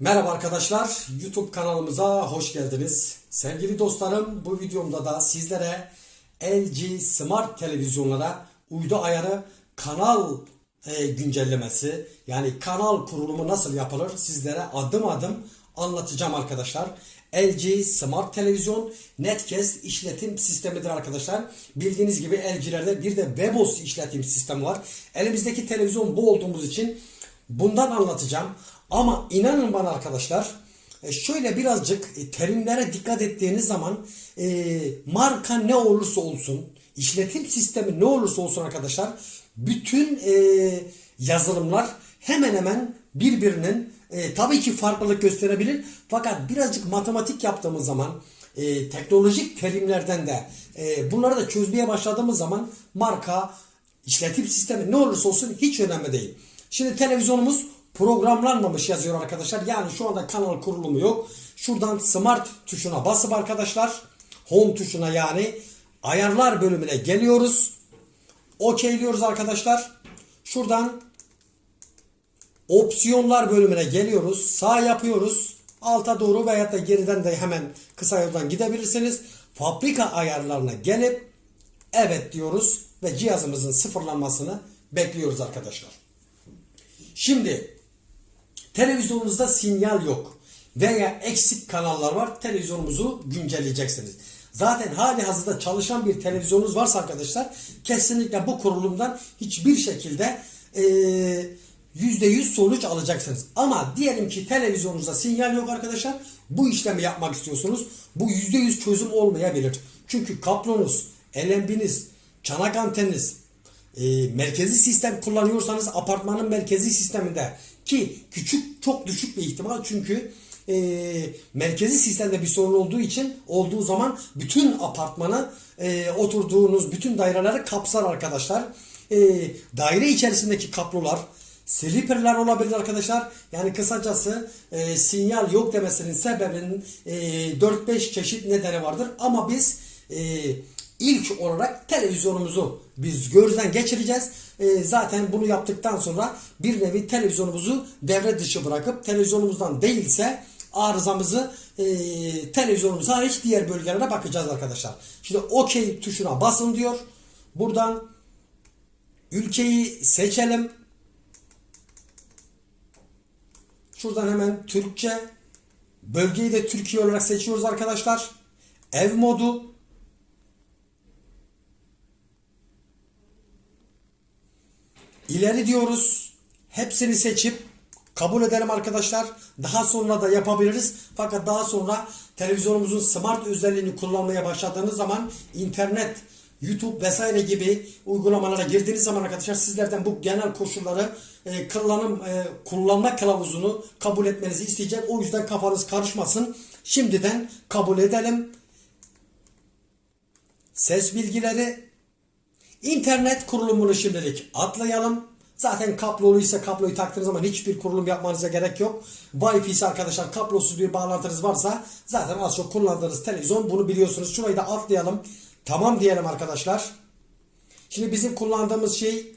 Merhaba arkadaşlar, YouTube kanalımıza hoş geldiniz. Sevgili dostlarım, bu videomda da sizlere LG Smart televizyonlara uydu ayarı kanal e, güncellemesi yani kanal kurulumu nasıl yapılır sizlere adım adım anlatacağım arkadaşlar. LG Smart Televizyon Netcast işletim sistemidir arkadaşlar. Bildiğiniz gibi LG'lerde bir de Webos işletim sistemi var. Elimizdeki televizyon bu olduğumuz için bundan anlatacağım. Ama inanın bana arkadaşlar e, şöyle birazcık e, terimlere dikkat ettiğiniz zaman e, marka ne olursa olsun işletim sistemi ne olursa olsun arkadaşlar bütün yazılımlar hemen hemen birbirinin tabii ki farklılık gösterebilir fakat birazcık matematik yaptığımız zaman teknolojik terimlerden de e, bunları da çözmeye başladığımız zaman marka işletim sistemi ne olursa olsun hiç önemli değil. Şimdi televizyonumuz programlanmamış yazıyor arkadaşlar. Yani şu anda kanal kurulumu yok. Şuradan smart tuşuna basıp arkadaşlar home tuşuna yani ayarlar bölümüne geliyoruz. OK diyoruz arkadaşlar. Şuradan opsiyonlar bölümüne geliyoruz. Sağ yapıyoruz. Alta doğru veya da geriden de hemen kısa yoldan gidebilirsiniz. Fabrika ayarlarına gelip evet diyoruz ve cihazımızın sıfırlanmasını bekliyoruz arkadaşlar. Şimdi televizyonunuzda sinyal yok veya eksik kanallar var. Televizyonumuzu güncelleyeceksiniz. Zaten hali hazırda çalışan bir televizyonunuz varsa arkadaşlar kesinlikle bu kurulumdan hiçbir şekilde eee %100 sonuç alacaksınız. Ama diyelim ki televizyonunuzda sinyal yok arkadaşlar. Bu işlemi yapmak istiyorsunuz. Bu %100 çözüm olmayabilir. Çünkü kablonuz, LMB'niz, çanak anteniniz, e, merkezi sistem kullanıyorsanız apartmanın merkezi sisteminde ki küçük çok düşük bir ihtimal çünkü e, merkezi sistemde bir sorun olduğu için olduğu zaman bütün apartmanı e, oturduğunuz bütün daireleri kapsar arkadaşlar. E, daire içerisindeki kablolar Slipper'lar olabilir arkadaşlar. Yani kısacası e, sinyal yok demesinin sebebinin e, 4-5 çeşit nedeni vardır. Ama biz e, ilk olarak televizyonumuzu biz gözden geçireceğiz. E, zaten bunu yaptıktan sonra bir nevi televizyonumuzu devre dışı bırakıp televizyonumuzdan değilse arızamızı e, televizyonumuza hariç diğer bölgelere bakacağız arkadaşlar. Şimdi OK tuşuna basın diyor. Buradan ülkeyi seçelim. Şuradan hemen Türkçe. Bölgeyi de Türkiye olarak seçiyoruz arkadaşlar. Ev modu. İleri diyoruz. Hepsini seçip kabul edelim arkadaşlar. Daha sonra da yapabiliriz. Fakat daha sonra televizyonumuzun smart özelliğini kullanmaya başladığınız zaman internet, YouTube vesaire gibi uygulamalara girdiğiniz zaman arkadaşlar sizlerden bu genel koşulları e, kullanım e, kullanma kılavuzunu kabul etmenizi isteyecek. O yüzden kafanız karışmasın. Şimdiden kabul edelim. Ses bilgileri internet kurulumunu şimdilik atlayalım. Zaten kabloluysa kabloyu taktığınız zaman hiçbir kurulum yapmanıza gerek yok. Wi-Fi ise arkadaşlar kablosuz bir bağlantınız varsa zaten az çok kullandığınız televizyon bunu biliyorsunuz. Şurayı da atlayalım. Tamam diyelim arkadaşlar. Şimdi bizim kullandığımız şey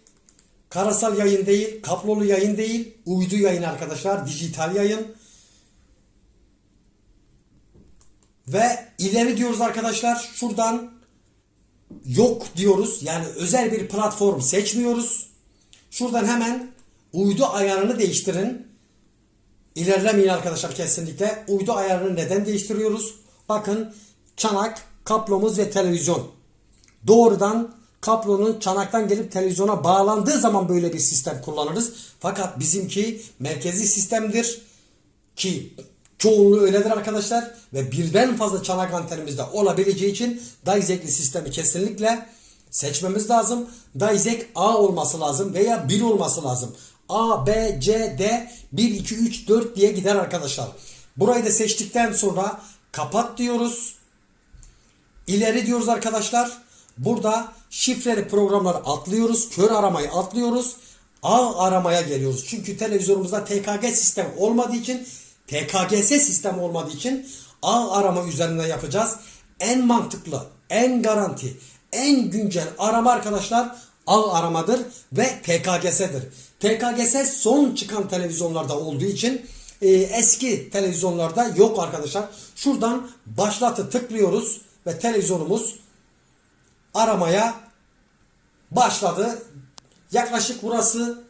karasal yayın değil, kablolu yayın değil, uydu yayın arkadaşlar, dijital yayın. Ve ileri diyoruz arkadaşlar. Şuradan yok diyoruz. Yani özel bir platform seçmiyoruz. Şuradan hemen uydu ayarını değiştirin. İlerlemeyin arkadaşlar kesinlikle. Uydu ayarını neden değiştiriyoruz? Bakın çanak, kablomuz ve televizyon. Doğrudan kablonun çanaktan gelip televizyona bağlandığı zaman böyle bir sistem kullanırız. Fakat bizimki merkezi sistemdir ki çoğunluğu öyledir arkadaşlar ve birden fazla çanak antenimizde olabileceği için Dayzek'li sistemi kesinlikle seçmemiz lazım. Dayzek A olması lazım veya 1 olması lazım. A, B, C, D 1, 2, 3, 4 diye gider arkadaşlar. Burayı da seçtikten sonra kapat diyoruz. İleri diyoruz arkadaşlar. Burada şifreli programları atlıyoruz. Kör aramayı atlıyoruz. A aramaya geliyoruz. Çünkü televizyonumuzda TKG sistem olmadığı için TKGS sistem olmadığı için A arama üzerinden yapacağız. En mantıklı, en garanti, en güncel arama arkadaşlar A aramadır ve TKGS'dir. TKGS son çıkan televizyonlarda olduğu için e, eski televizyonlarda yok arkadaşlar. Şuradan başlatı tıklıyoruz ve televizyonumuz aramaya başladı. Yaklaşık burası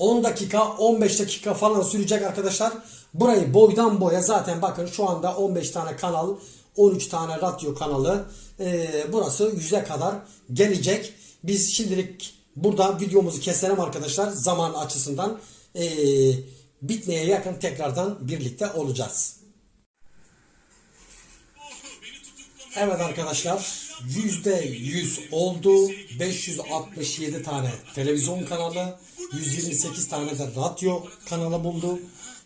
10 dakika 15 dakika falan sürecek arkadaşlar. Burayı boydan boya zaten bakın şu anda 15 tane kanal 13 tane radyo kanalı Ee, burası 100'e kadar gelecek. Biz şimdilik burada videomuzu keselim arkadaşlar zaman açısından ee, bitmeye yakın tekrardan birlikte olacağız. Evet arkadaşlar %100 oldu. 567 tane televizyon kanalı, 128 tane de radyo kanalı buldu.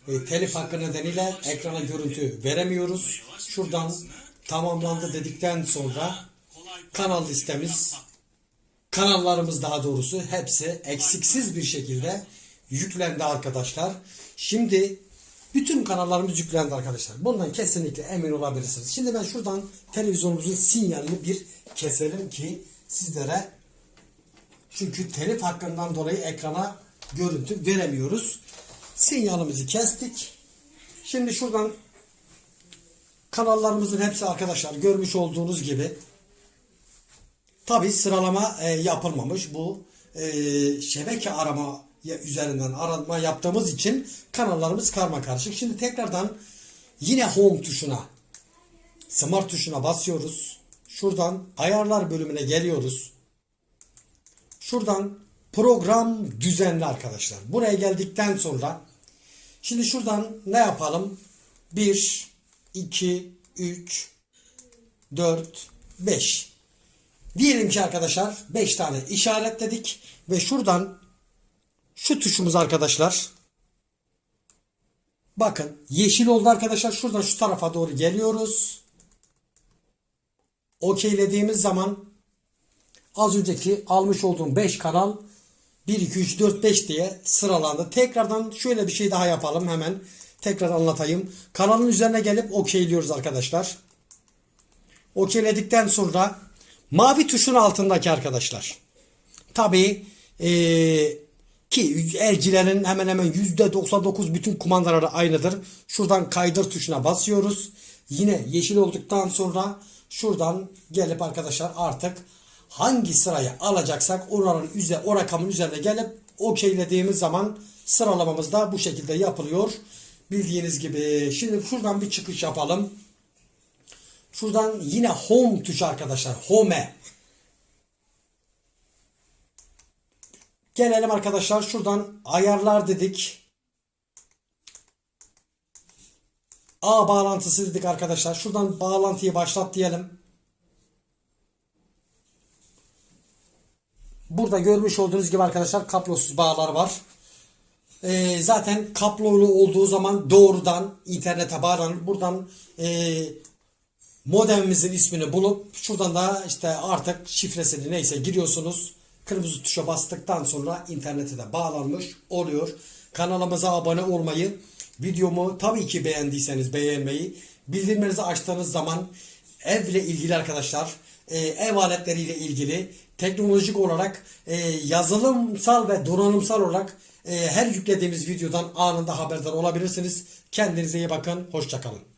E, telif hakkı nedeniyle ekrana görüntü veremiyoruz. Şuradan tamamlandı dedikten sonra kanal listemiz, kanallarımız daha doğrusu hepsi eksiksiz bir şekilde yüklendi arkadaşlar. Şimdi bütün kanallarımız yüklendi arkadaşlar. Bundan kesinlikle emin olabilirsiniz. Şimdi ben şuradan televizyonumuzun sinyalini bir keselim ki sizlere çünkü telif hakkından dolayı ekrana görüntü veremiyoruz. Sinyalimizi kestik. Şimdi şuradan kanallarımızın hepsi arkadaşlar görmüş olduğunuz gibi tabi sıralama e, yapılmamış. Bu e, şebeke arama üzerinden arama yaptığımız için kanallarımız karma karışık. Şimdi tekrardan yine home tuşuna smart tuşuna basıyoruz. Şuradan ayarlar bölümüne geliyoruz. Şuradan program düzenli arkadaşlar. Buraya geldikten sonra şimdi şuradan ne yapalım? 1, 2, 3, 4, 5. Diyelim ki arkadaşlar 5 tane işaretledik ve şuradan şu tuşumuz arkadaşlar bakın yeşil oldu arkadaşlar. Şuradan şu tarafa doğru geliyoruz. Okeylediğimiz zaman az önceki almış olduğum 5 kanal 1, 2, 3, 4, 5 diye sıralandı. Tekrardan şöyle bir şey daha yapalım hemen. Tekrar anlatayım. Kanalın üzerine gelip okeyliyoruz arkadaşlar. Okeyledikten sonra mavi tuşun altındaki arkadaşlar. Tabii eee, ki elcilerin hemen hemen %99 bütün kumandaları aynıdır. Şuradan kaydır tuşuna basıyoruz. Yine yeşil olduktan sonra şuradan gelip arkadaşlar artık hangi sırayı alacaksak oranın üzerine, o rakamın üzerine gelip okeylediğimiz zaman sıralamamız da bu şekilde yapılıyor. Bildiğiniz gibi. Şimdi şuradan bir çıkış yapalım. Şuradan yine home tuşu arkadaşlar. Home. Gelelim arkadaşlar şuradan ayarlar dedik. A bağlantısı dedik arkadaşlar. Şuradan bağlantıyı başlat diyelim. Burada görmüş olduğunuz gibi arkadaşlar kablosuz bağlar var. Ee, zaten kablolu olduğu zaman doğrudan internete bağlanır. Buradan e, modemimizin ismini bulup şuradan da işte artık şifresini neyse giriyorsunuz. Kırmızı tuşa bastıktan sonra internete de bağlanmış oluyor. Kanalımıza abone olmayı, videomu tabii ki beğendiyseniz beğenmeyi, bildirimlerinizi açtığınız zaman evle ilgili arkadaşlar, e, ev aletleriyle ilgili teknolojik olarak e, yazılımsal ve donanımsal olarak e, her yüklediğimiz videodan anında haberdar olabilirsiniz. Kendinize iyi bakın, hoşçakalın.